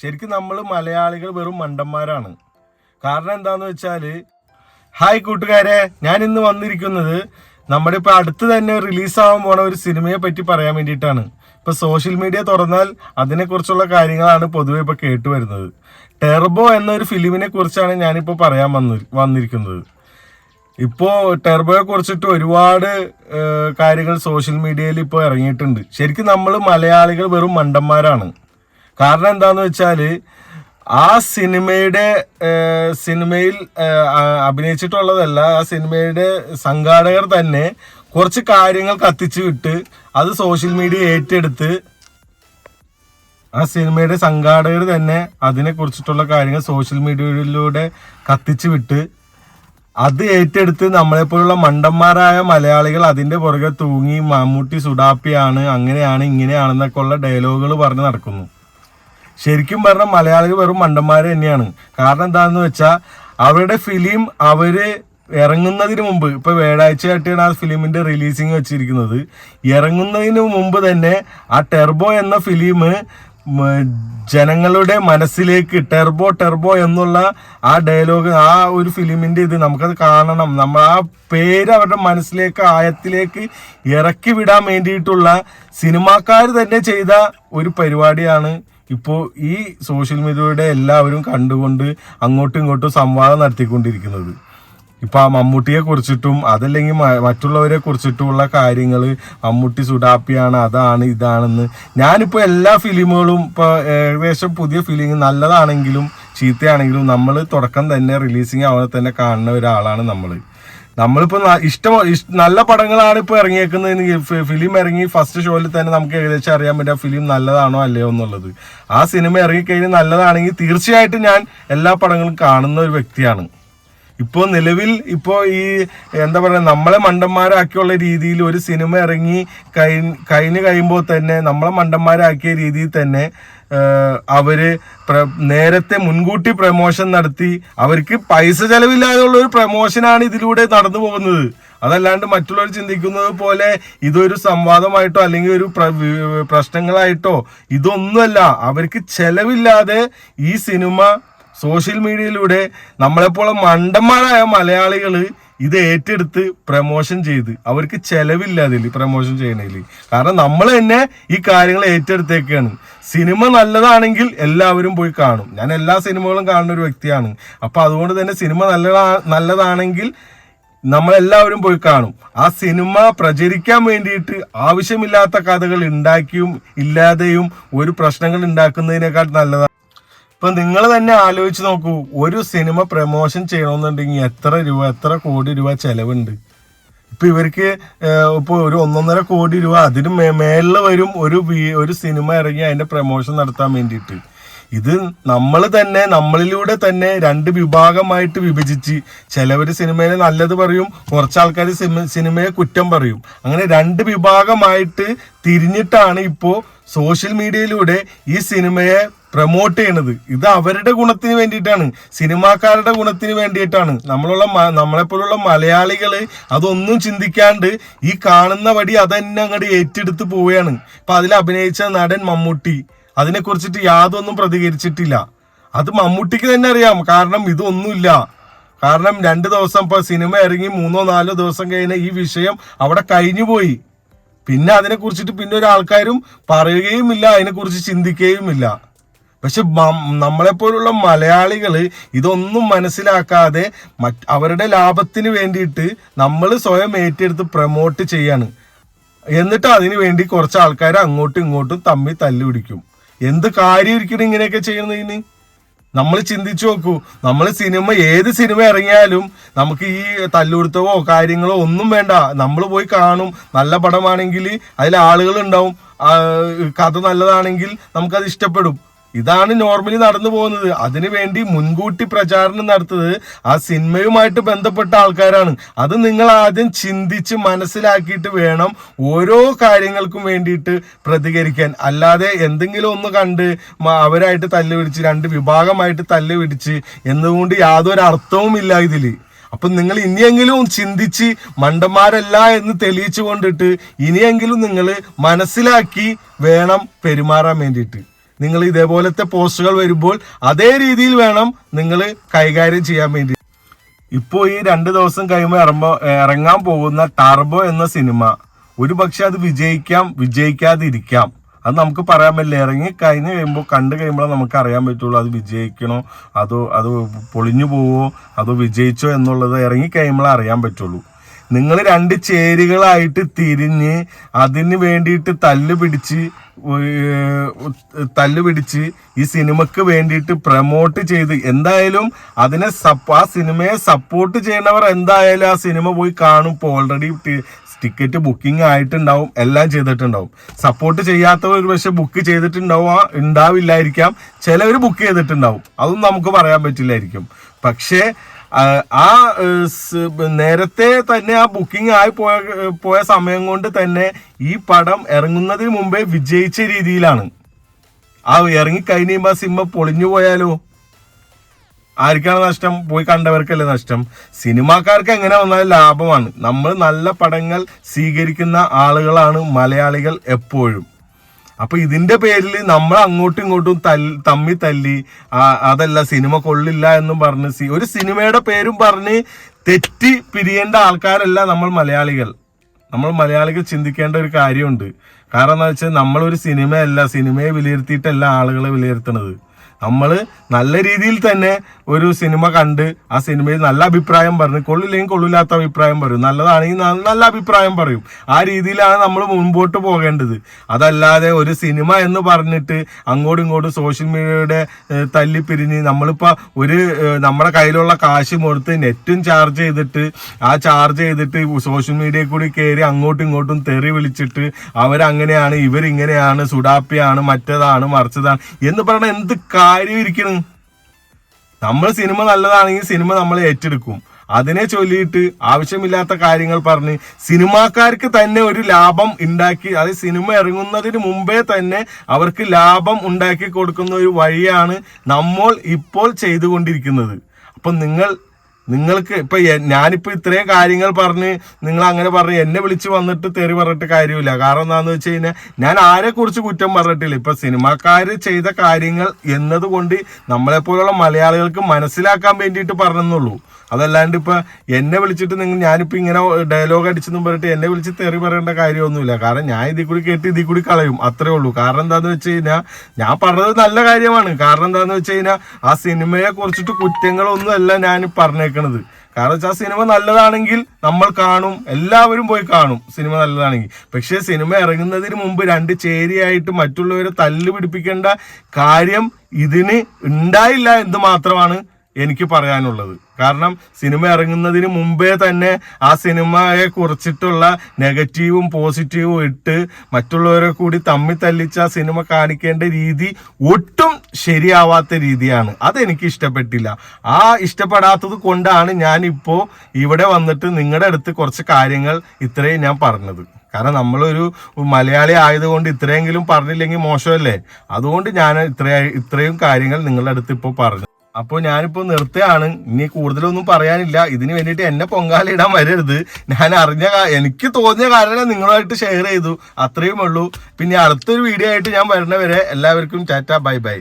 ശരിക്കും നമ്മൾ മലയാളികൾ വെറും മണ്ടന്മാരാണ്. കാരണം എന്താന്ന് വെച്ചാൽ ഹായ് കൂട്ടുകാരെ ഞാൻ ഇന്ന് വന്നിരിക്കുന്നത് നമ്മുടെ ഇപ്പൊ അടുത്ത് തന്നെ റിലീസാവാൻ പോണ ഒരു സിനിമയെ പറ്റി പറയാൻ വേണ്ടിയിട്ടാണ്. ഇപ്പൊ സോഷ്യൽ മീഡിയ തുറന്നാൽ അതിനെക്കുറിച്ചുള്ള കാര്യങ്ങളാണ് പൊതുവെ ഇപ്പൊ കേട്ടുവരുന്നത് ടെർബോ എന്ന ഒരു ഫിലിമിനെ കുറിച്ചാണ് ഞാനിപ്പോ പറയാൻ വന്നി വന്നിരിക്കുന്നത്. ഇപ്പോ ടെർബോയെ കുറിച്ചിട്ട് ഒരുപാട് കാര്യങ്ങൾ സോഷ്യൽ മീഡിയയിൽ ഇപ്പോൾ ഇറങ്ങിയിട്ടുണ്ട്. ശരിക്കും നമ്മൾ മലയാളികൾ വെറും മണ്ടന്മാരാണ്. കാരണം എന്താന്ന് വെച്ചാൽ ആ സിനിമയുടെ സിനിമയിൽ അഭിനയിച്ചിട്ടുള്ളതല്ല ആ സിനിമയുടെ സംഘാടകർ തന്നെ കുറച്ച് കാര്യങ്ങൾ കത്തിച്ചു വിട്ട് അത് സോഷ്യൽ മീഡിയ ഏറ്റെടുത്ത് ആ സിനിമയുടെ സംഘാടകർ തന്നെ അതിനെ കുറിച്ചിട്ടുള്ള കാര്യങ്ങൾ സോഷ്യൽ മീഡിയയിലൂടെ കത്തിച്ചു വിട്ട് അത് ഏറ്റെടുത്ത് നമ്മളെപ്പോലുള്ള മണ്ടന്മാരായ മലയാളികൾ അതിന്റെ പുറകെ തൂങ്ങി മമ്മൂട്ടി സുഡാപ്പിയാണ് അങ്ങനെയാണ് ഇങ്ങനെയാണെന്നൊക്കെ ഉള്ള ഡയലോഗുകൾ പറഞ്ഞ് നടക്കുന്നു. ശരിക്കും പറഞ്ഞാൽ മലയാളികൾ വെറും മണ്ടന്മാർ തന്നെയാണ്. കാരണം എന്താണെന്ന് വെച്ചാൽ അവരുടെ ഫിലിം അവർ ഇറങ്ങുന്നതിന് മുമ്പ് ഇപ്പൊ ആയിട്ടാണ് ആ ഫിലിമിന്റെ റിലീസിങ് വെച്ചിരിക്കുന്നത്. ഇറങ്ങുന്നതിന് മുമ്പ് തന്നെ ആ ടെർബോ എന്ന ഫിലിം ജനങ്ങളുടെ മനസ്സിലേക്ക് ടെർബോ ടെർബോ എന്നുള്ള ആ ഡയലോഗ് ആ ഒരു ഫിലിമിന്റെ ഇത് നമുക്കത് കാണണം. നമ്മൾ ആ പേര് അവരുടെ മനസ്സിലേക്ക് ആയത്തിലേക്ക് ഇറക്കി വിടാൻ വേണ്ടിയിട്ടുള്ള സിനിമാക്കാർ തന്നെ ചെയ്ത ഒരു പരിപാടിയാണ് ഇപ്പോൾ ഈ സോഷ്യൽ മീഡിയയുടെ എല്ലാവരും കണ്ടുകൊണ്ട് അങ്ങോട്ടും ഇങ്ങോട്ടും സംവാദം നടത്തിക്കൊണ്ടിരിക്കുന്നത്. ഇപ്പൊ ആ മമ്മൂട്ടിയെ കുറിച്ചിട്ടും അതല്ലെങ്കിൽ മറ്റുള്ളവരെ കുറിച്ചിട്ടുമുള്ള കാര്യങ്ങൾ മമ്മൂട്ടി സുഡാപ്പിയാണ് അതാണ് ഇതാണെന്ന്. ഞാനിപ്പോൾ എല്ലാ ഫിലിമുകളും ഇപ്പോൾ ഏകദേശം പുതിയ ഫിലിം നല്ലതാണെങ്കിലും ചീത്തയാണെങ്കിലും നമ്മൾ തുടക്കം തന്നെ റിലീസിങ് ആവുന്ന തന്നെ കാണുന്ന ഒരാളാണ് നമ്മൾ നമ്മളിപ്പോ ഇഷ്ടം ഇഷ്- നല്ല പടങ്ങളാണ് ഇപ്പൊ ഇറങ്ങിയേക്കുന്നത് ഫിലിം ഇറങ്ങി ഫസ്റ്റ് ഷോയിൽ തന്നെ നമുക്ക് ഏകദേശം അറിയാൻ പറ്റും ഫിലിം നല്ലതാണോ അല്ലയോ എന്നുള്ളത്. ആ സിനിമ ഇറങ്ങിക്കഴിഞ്ഞ് നല്ലതാണെങ്കിൽ തീർച്ചയായിട്ടും ഞാൻ എല്ലാ പടങ്ങളും കാണുന്ന ഒരു വ്യക്തിയാണ്. ഇപ്പോൾ നിലവിൽ ഇപ്പോൾ ഈ എന്താ പറയുക നമ്മളെ മണ്ടന്മാരാക്കിയുള്ള രീതിയിൽ ഒരു സിനിമ ഇറങ്ങി കഴിഞ്ഞ് കഴിഞ്ഞ് കഴിയുമ്പോൾ തന്നെ നമ്മളെ മണ്ടന്മാരാക്കിയ രീതിയിൽ തന്നെ അവർ നേരത്തെ മുൻകൂട്ടി പ്രമോഷൻ നടത്തി അവർക്ക് പൈസ ചെലവില്ലാതെയുള്ള ഒരു പ്രമോഷനാണ് ഇതിലൂടെ നടന്നു പോകുന്നത്. അതല്ലാണ്ട് മറ്റുള്ളവർ ചിന്തിക്കുന്നത് പോലെ ഇതൊരു സംവാദമായിട്ടോ അല്ലെങ്കിൽ ഒരു പ്ര- പ്രശ്നങ്ങളായിട്ടോ ഇതൊന്നുമല്ല. അവർക്ക് ചെലവില്ലാതെ ഈ സിനിമ സോഷ്യൽ മീഡിയയിലൂടെ നമ്മളെപ്പോലെ മണ്ടന്മാരായ മലയാളികൾ ഇത് ഏറ്റെടുത്ത് പ്രമോഷൻ ചെയ്ത് അവർക്ക് ചെലവില്ല അതിൽ പ്രമോഷൻ ചെയ്യണതിൽ കാരണം നമ്മൾ തന്നെ ഈ കാര്യങ്ങൾ ഏറ്റെടുത്തേക്കാണ്. സിനിമ നല്ലതാണെങ്കിൽ എല്ലാവരും പോയി കാണും. ഞാൻ എല്ലാ സിനിമകളും കാണുന്ന ഒരു വ്യക്തിയാണ്. അപ്പൊ അതുകൊണ്ട് തന്നെ സിനിമ നല്ലതാ നല്ലതാണെങ്കിൽ നമ്മളെല്ലാവരും പോയി കാണും. ആ സിനിമ പ്രചരിക്കാൻ വേണ്ടിയിട്ട് ആവശ്യമില്ലാത്ത കഥകൾ ഉണ്ടാക്കിയും ഇല്ലാതെയും ഒരു പ്രശ്നങ്ങൾ ഉണ്ടാക്കുന്നതിനേക്കാൾ നല്ലതാണ് ഇപ്പൊ നിങ്ങൾ തന്നെ ആലോചിച്ച് നോക്കൂ ഒരു സിനിമ പ്രമോഷൻ ചെയ്യണമെന്നുണ്ടെങ്കിൽ എത്ര രൂപ എത്ര കോടി രൂപ ചെലവുണ്ട്. ഇപ്പൊ ഇവർക്ക് ഇപ്പൊ ഒരു ഒന്നൊന്നര കോടി രൂപ അതിന് മേ- മേളിൽ വരും ഒരു ഒരു സിനിമ ഇറങ്ങി അതിന്റെ പ്രമോഷൻ നടത്താൻ വേണ്ടിയിട്ട്. ഇത് നമ്മൾ തന്നെ നമ്മളിലൂടെ തന്നെ രണ്ട് വിഭാഗമായിട്ട് വിഭജിച്ച് ചിലവർ സിനിമയെ നല്ലത് പറയും കുറച്ച് ആൾക്കാർ സിനിമയെ കുറ്റം പറയും. അങ്ങനെ രണ്ട് വിഭാഗമായിട്ട് തിരിഞ്ഞിട്ടാണ് ഇപ്പോൾ സോഷ്യൽ മീഡിയയിലൂടെ ഈ സിനിമയെ പ്രൊമോട്ട് ചെയ്യണത്. ഇത് അവരുടെ ഗുണത്തിന് വേണ്ടിയിട്ടാണ്. സിനിമാക്കാരുടെ ഗുണത്തിന് വേണ്ടിയിട്ടാണ്. നമ്മളുള്ള നമ്മളെപ്പോലുള്ള മലയാളികൾ അതൊന്നും ചിന്തിക്കാണ്ട് ഈ കാണുന്ന വടി അതന്നെ അങ്ങോട്ട് ഏറ്റെടുത്ത് പോവുകയാണ്. ഇപ്പൊ അതിൽ അഭിനയിച്ച നടൻ മമ്മൂട്ടി. അതിനെ കുറിച്ചിട്ട് യാതൊന്നും പ്രതികരിച്ചിട്ടില്ല. അത് മമ്മൂട്ടിക്ക് തന്നെ അറിയാം. കാരണം ഇതൊന്നുമില്ല. കാരണം രണ്ട് ദിവസം ഇപ്പൊ സിനിമ ഇറങ്ങി മൂന്നോ നാലോ ദിവസം കഴിഞ്ഞ ഈ വിഷയം അവിടെ കഴിഞ്ഞുപോയി പിന്നെ അതിനെ കുറിച്ചിട്ട് പിന്നെ ഒരാൾക്കാരും പറയുകയുമില്ല അതിനെക്കുറിച്ച് ചിന്തിക്കുകയുമില്ല. പക്ഷെ നമ്മളെ പോലുള്ള മലയാളികൾ ഇതൊന്നും മനസ്സിലാക്കാതെ മറ്റ് അവരുടെ ലാഭത്തിന് വേണ്ടിയിട്ട് നമ്മൾ സ്വയം ഏറ്റെടുത്ത് പ്രൊമോട്ട് ചെയ്യാണ്. എന്നിട്ട് അതിനു വേണ്ടി കുറച്ച് ആൾക്കാർ അങ്ങോട്ടും ഇങ്ങോട്ടും തമ്മിൽ തല്ലുപിടിക്കും. എന്ത് കാര്യമായിരിക്കണം ഇങ്ങനെയൊക്കെ ചെയ്യുന്നതിന് നമ്മൾ ചിന്തിച്ചു നോക്കൂ. നമ്മൾ സിനിമ ഏത് സിനിമ ഇറങ്ങിയാലും നമുക്ക് ഈ തല്ലുകൊടുത്തവോ കാര്യങ്ങളോ ഒന്നും വേണ്ട. നമ്മൾ പോയി കാണും. നല്ല പടമാണെങ്കിൽ അതിൽ ആളുകൾ ഉണ്ടാവും. കഥ നല്ലതാണെങ്കിൽ നമുക്കത് ഇഷ്ടപ്പെടും. ഇതാണ് നോർമലി നടന്നു പോകുന്നത്. അതിനു വേണ്ടി മുൻകൂട്ടി പ്രചാരണം നടത്തുന്നത് ആ സിനിമയുമായിട്ട് ബന്ധപ്പെട്ട ആൾക്കാരാണ്. അത് നിങ്ങൾ ആദ്യം ചിന്തിച്ച് മനസ്സിലാക്കിയിട്ട് വേണം ഓരോ കാര്യങ്ങൾക്കും വേണ്ടിയിട്ട് പ്രതികരിക്കാൻ. അല്ലാതെ എന്തെങ്കിലും ഒന്ന് കണ്ട് അവരായിട്ട് തല്ല് പിടിച്ച് രണ്ട് വിഭാഗമായിട്ട് തല്ല് പിടിച്ച് എന്നുകൊണ്ട് യാതൊരു അർത്ഥവും ഇല്ല ഇതിൽ അപ്പം നിങ്ങൾ ഇനിയെങ്കിലും ചിന്തിച്ച് മണ്ടന്മാരല്ല എന്ന് തെളിയിച്ചു കൊണ്ടിട്ട് ഇനിയെങ്കിലും നിങ്ങൾ മനസ്സിലാക്കി വേണം പെരുമാറാൻ വേണ്ടിയിട്ട്. നിങ്ങൾ ഇതേപോലത്തെ പോസ്റ്റുകൾ വരുമ്പോൾ അതേ രീതിയിൽ വേണം നിങ്ങൾ കൈകാര്യം ചെയ്യാൻ വേണ്ടി. ഇപ്പോൾ ഈ രണ്ട് ദിവസം കഴിയുമ്പോൾ ഇറങ്ങോ ഇറങ്ങാൻ പോകുന്ന ടാർബോ എന്ന സിനിമ ഒരു പക്ഷെ അത് വിജയിക്കാം വിജയിക്കാതിരിക്കാം. അത് നമുക്ക് പറയാൻ പറ്റില്ല. ഇറങ്ങി കഴിഞ്ഞ് കഴിയുമ്പോൾ കണ്ടു കഴിയുമ്പോൾ നമുക്ക് അറിയാൻ പറ്റുള്ളൂ അത് വിജയിക്കണോ അതോ അത് പൊളിഞ്ഞു പോവോ അതോ വിജയിച്ചോ എന്നുള്ളത് ഇറങ്ങി കഴിയുമ്പോൾ അറിയാൻ പറ്റുള്ളൂ. നിങ്ങൾ രണ്ട് ചേരികളായിട്ട് തിരിഞ്ഞ് അതിന് വേണ്ടിയിട്ട് തല്ല് പിടിച്ച് തല്ല് പിടിച്ച് ഈ സിനിമക്ക് വേണ്ടിയിട്ട് പ്രമോട്ട് ചെയ്ത് എന്തായാലും അതിനെ സപ്പ് ആ സിനിമയെ സപ്പോർട്ട് ചെയ്യണവർ എന്തായാലും ആ സിനിമ പോയി കാണും. ഇപ്പോൾ ഓൾറെഡി ടിക്കറ്റ് ബുക്കിംഗ് ആയിട്ടുണ്ടാവും. എല്ലാം ചെയ്തിട്ടുണ്ടാവും. സപ്പോർട്ട് ചെയ്യാത്തവർ ഒരു പക്ഷെ ബുക്ക് ചെയ്തിട്ടുണ്ടാവും ആ ഉണ്ടാവില്ലായിരിക്കാം. ചിലവർ ബുക്ക് ചെയ്തിട്ടുണ്ടാവും. അതും നമുക്ക് പറയാൻ പറ്റില്ലായിരിക്കും. പക്ഷേ ആ, നേരത്തെ തന്നെ ആ ബുക്കിംഗ് ആയി പോയ പോയ സമയം കൊണ്ട് തന്നെ ഈ പടം ഇറങ്ങുന്നതിന് മുമ്പേ വിജയിച്ച രീതിയിലാണ്. ആ ഇറങ്ങി കഴിഞ്ഞുമ്പോ സിനിമ പൊളിഞ്ഞു പോയാലോ? ആർക്കാണ് നഷ്ടം? പോയി കണ്ടവർക്കല്ലേ നഷ്ടം. സിനിമാക്കാർക്ക് എങ്ങനെ വന്നാലും ലാഭമാണ്. നമ്മൾ നല്ല പടങ്ങൾ സ്വീകരിക്കുന്ന ആളുകളാണ് മലയാളികൾ എപ്പോഴും. അപ്പൊ ഇതിന്റെ പേരിൽ നമ്മൾ അങ്ങോട്ടും ഇങ്ങോട്ടും തമ്മി തല്ലി അതല്ല സിനിമ കൊള്ളില്ല എന്നും പറഞ്ഞ് ഒരു സിനിമയുടെ പേരും പറഞ്ഞ് തെറ്റി പിരിയേണ്ട ആൾക്കാരല്ല നമ്മൾ മലയാളികൾ. നമ്മൾ മലയാളികൾ ചിന്തിക്കേണ്ട ഒരു കാര്യമുണ്ട്. കാരണം എന്താ വെച്ചാൽ നമ്മളൊരു സിനിമയല്ല സിനിമയെ വിലയിരുത്തിയിട്ടല്ല ആളുകളെ വിലയിരുത്തുന്നത് നമ്മൾ നല്ല രീതിയിൽ തന്നെ ഒരു സിനിമ കണ്ട് ആ സിനിമയിൽ നല്ല അഭിപ്രായം പറഞ്ഞു. കൊള്ളില്ലെങ്കിൽ കൊള്ളില്ലാത്ത അഭിപ്രായം പറയും. നല്ലതാണെങ്കിൽ നല്ല അഭിപ്രായം പറയും. ആ രീതിയിലാണ് നമ്മൾ മുൻപോട്ട് പോകേണ്ടത്. അതല്ലാതെ ഒരു സിനിമ എന്ന് പറഞ്ഞിട്ട് അങ്ങോട്ടും ഇങ്ങോട്ടും സോഷ്യൽ മീഡിയയുടെ തല്ലിപ്പിരിഞ്ഞ് നമ്മളിപ്പോൾ ഒരു നമ്മുടെ കയ്യിലുള്ള കാശ് കൊടുത്ത് നെറ്റും ചാർജ് ചെയ്തിട്ട് ആ ചാർജ് ചെയ്തിട്ട് സോഷ്യൽ മീഡിയയിൽ കൂടി കയറി അങ്ങോട്ടും ഇങ്ങോട്ടും തെറി വിളിച്ചിട്ട് അവരങ്ങനെയാണ് ഇവരിങ്ങനെയാണ് സുഡാപ്പിയാണ് മറ്റേതാണ് മറിച്ചതാണ് എന്ന് പറഞ്ഞാൽ എന്ത് കാര്യം ഇരിക്കണ്. നമ്മൾ സിനിമ നല്ലതാണെങ്കിൽ സിനിമ നമ്മൾ ഏറ്റെടുക്കും. അതിനെ ചൊല്ലിയിട്ട് ആവശ്യമില്ലാത്ത കാര്യങ്ങൾ പറഞ്ഞ് സിനിമാക്കാർക്ക് തന്നെ ഒരു ലാഭം ഉണ്ടാക്കി അത് സിനിമ ഇറങ്ങുന്നതിന് മുമ്പേ തന്നെ അവർക്ക് ലാഭം ഉണ്ടാക്കി കൊടുക്കുന്ന ഒരു വഴിയാണ് നമ്മൾ ഇപ്പോൾ ചെയ്തുകൊണ്ടിരിക്കുന്നത്. അപ്പം നിങ്ങൾ നിങ്ങൾക്ക് ഇപ്പൊ ഞാനിപ്പോ ഇത്രയും കാര്യങ്ങൾ പറഞ്ഞ് നിങ്ങൾ അങ്ങനെ പറഞ്ഞ് എന്നെ വിളിച്ച് വന്നിട്ട് തെറി പറഞ്ഞിട്ട് കാര്യമില്ല. കാരണം എന്താണെന്ന് വെച്ച് കഴിഞ്ഞാൽ ഞാൻ ആരെ കുറിച്ച് കുറ്റം പറഞ്ഞിട്ടില്ല. ഇപ്പൊ സിനിമാക്കാർ ചെയ്ത കാര്യങ്ങൾ എന്നതുകൊണ്ട് നമ്മളെപ്പോലുള്ള മലയാളികൾക്ക് മനസ്സിലാക്കാൻ വേണ്ടിയിട്ട് പറഞ്ഞെന്നുള്ളൂ. അതല്ലാണ്ട് ഇപ്പൊ എന്നെ വിളിച്ചിട്ട് നിങ്ങൾ ഞാനിപ്പോ ഇങ്ങനെ ഡയലോഗ് അടിച്ചെന്നും പറഞ്ഞിട്ട് എന്നെ വിളിച്ച് തെറി പറയേണ്ട കാര്യമൊന്നുമില്ല. കാരണം ഞാൻ ഇതിൽ കൂടി കേട്ട് ഇതിൽ കൂടി കളയും. അത്രേ ഉള്ളൂ. കാരണം എന്താന്ന് വെച്ച് കഴിഞ്ഞാൽ ഞാൻ പറഞ്ഞത് നല്ല കാര്യമാണ്. കാരണം എന്താന്ന് വെച്ച് കഴിഞ്ഞാൽ ആ സിനിമയെ കുറിച്ചിട്ട് കുറ്റങ്ങളൊന്നും അല്ല ഞാൻ പറഞ്ഞേക്കണത്. കാരണം വെച്ചാൽ സിനിമ നല്ലതാണെങ്കിൽ നമ്മൾ കാണും. എല്ലാവരും പോയി കാണും സിനിമ നല്ലതാണെങ്കിൽ. പക്ഷേ സിനിമ ഇറങ്ങുന്നതിന് മുമ്പ് രണ്ട് ചേരിയായിട്ട് മറ്റുള്ളവരെ തല്ല് പിടിപ്പിക്കേണ്ട കാര്യം ഇതിന് ഉണ്ടായില്ല എന്ന് മാത്രമാണ് എനിക്ക് പറയാനുള്ളത്. കാരണം സിനിമ ഇറങ്ങുന്നതിന് മുമ്പേ തന്നെ ആ സിനിമയെ കുറിച്ചിട്ടുള്ള നെഗറ്റീവും പോസിറ്റീവും ഇട്ട് മറ്റുള്ളവരെ കൂടി തമ്മി തല്ലിച്ച് ആ സിനിമ കാണിക്കേണ്ട രീതി ഒട്ടും ശരിയാവാത്ത രീതിയാണ്. അതെനിക്ക് ഇഷ്ടപ്പെട്ടില്ല. ആ ഇഷ്ടപ്പെടാത്തത് കൊണ്ടാണ് ഞാനിപ്പോൾ ഇവിടെ വന്നിട്ട് നിങ്ങളുടെ അടുത്ത് കുറച്ച് കാര്യങ്ങൾ ഇത്രയും ഞാൻ പറഞ്ഞത്. കാരണം നമ്മളൊരു മലയാളി ആയതുകൊണ്ട് ഇത്രയെങ്കിലും പറഞ്ഞില്ലെങ്കിൽ മോശമല്ലേ? അതുകൊണ്ട് ഞാൻ ഇത്ര ഇത്രയും കാര്യങ്ങൾ നിങ്ങളുടെ അടുത്ത് ഇപ്പോൾ പറഞ്ഞു. അപ്പോൾ ഞാനിപ്പോൾ നിർത്തുകയാണ്. ഇനി കൂടുതലൊന്നും പറയാനില്ല. ഇതിന് വേണ്ടിയിട്ട് എന്നെ പൊങ്കാലിടാൻ വരരുത്. ഞാൻ അറിഞ്ഞ എനിക്ക് തോന്നിയ കാരണം നിങ്ങളുമായിട്ട് ഷെയർ ചെയ്തു. അത്രയും ഉള്ളൂ. പിന്നെ അടുത്തൊരു വീഡിയോ ആയിട്ട് ഞാൻ വരണവരെ എല്ലാവർക്കും ടാറ്റ ബൈ ബൈ.